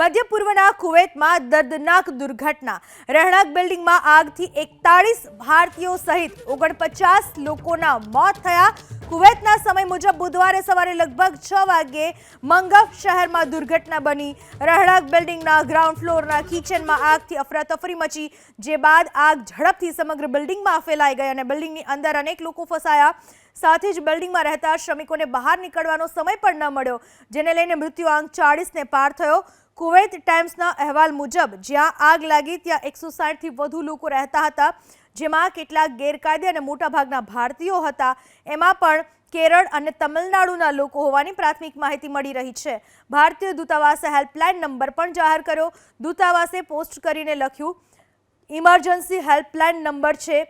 મધ્ય પૂર્વના કુવૈતમાં દર્દનાક દુર્ઘટના. રહેણાંક બિલ્ડિંગમાં આગથી એકતાળીસ ભારતીયો સહિત ઓગણપચાસ લોકોના મોત થયા. કુવૈતના સમય મુજબ બુધવારે સવારે લગભગ છ વાગ્યે મંગફ શહેરમાં દુર્ઘટના બની. રહેણાંક બિલ્ડિંગના ગ્રાઉન્ડ ફ્લોરના કિચનમાં આગથી અફરાતફરી મચી, જે બાદ આગ ઝડપથી સમગ્ર બિલ્ડિંગમાં ફેલાઈ ગઈ અને બિલ્ડિંગની અંદર અનેક લોકો ફસાયા. સાથે જ બિલ્ડિંગમાં રહેતા શ્રમિકોને બહાર નીકળવાનો સમય પણ ન મળ્યો, જેને લઈને મૃત્યુઆંક ચાળીસને પાર થયો. કુવૈત ટાઈમ્સના અહેવાલ મુજબ જ્યાં આગ લાગી ત્યાં એકસો સાઠથી વધુ લોકો રહેતા હતા, જેમાં કેટલાક ગેરકાયદે અને મોટાભાગના ભારતીયો હતા. એમાં પણ કેરળ અને તમિલનાડુના લોકો હોવાની પ્રાથમિક માહિતી મળી રહી છે. ભારતીય દૂતાવાસે હેલ્પલાઇન નંબર પણ જાહેર કર્યો. દૂતાવાસે પોસ્ટ કરીને લખ્યું, ઇમરજન્સી હેલ્પલાઇન નંબર છે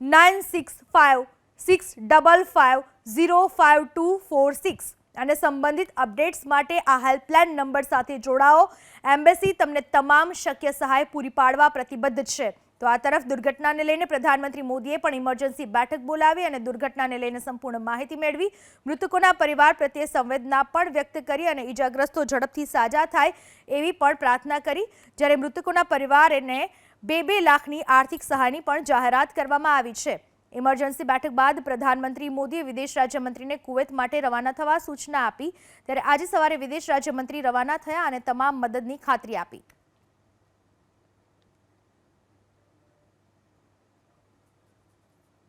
nine six five six double five zero five two four six. અને સંબંધિત અપડેટ્સ માટે આ હેલ્પલાઇન નંબર સાથે જોડાઓ. એમ્બેસી તમને તમામ શક્ય સહાય પૂરી પાડવા પ્રતિબદ્ધ છે. તો આ તરફ દુર્ઘટનાને લઈને પ્રધાનમંત્રી મોદીએ પણ ઇમરજન્સી બેઠક બોલાવી અને દુર્ઘટનાને લઈને સંપૂર્ણ માહિતી મેળવી. મૃતકોના પરિવાર પ્રત્યે સંવેદના પણ વ્યક્ત કરી અને ઈજાગ્રસ્તો ઝડપથી સાજા થાય એવી પણ પ્રાર્થના કરી. જ્યારે મૃતકોના પરિવારને બે બે લાખની આર્થિક સહાયની પણ જાહેરાત કરવામાં આવી છે. ઇમરજન્સી બેઠક બાદ પ્રધાનમંત્રી મોદીએ વિદેશ રાજ્યમંત્રીને કુવૈત માટે રવાના થવા સૂચના આપી. ત્યારે આજે સવારે વિદેશ રાજ્યમંત્રી રવાના થયા અને તમામ મદદની ખાતરી આપી.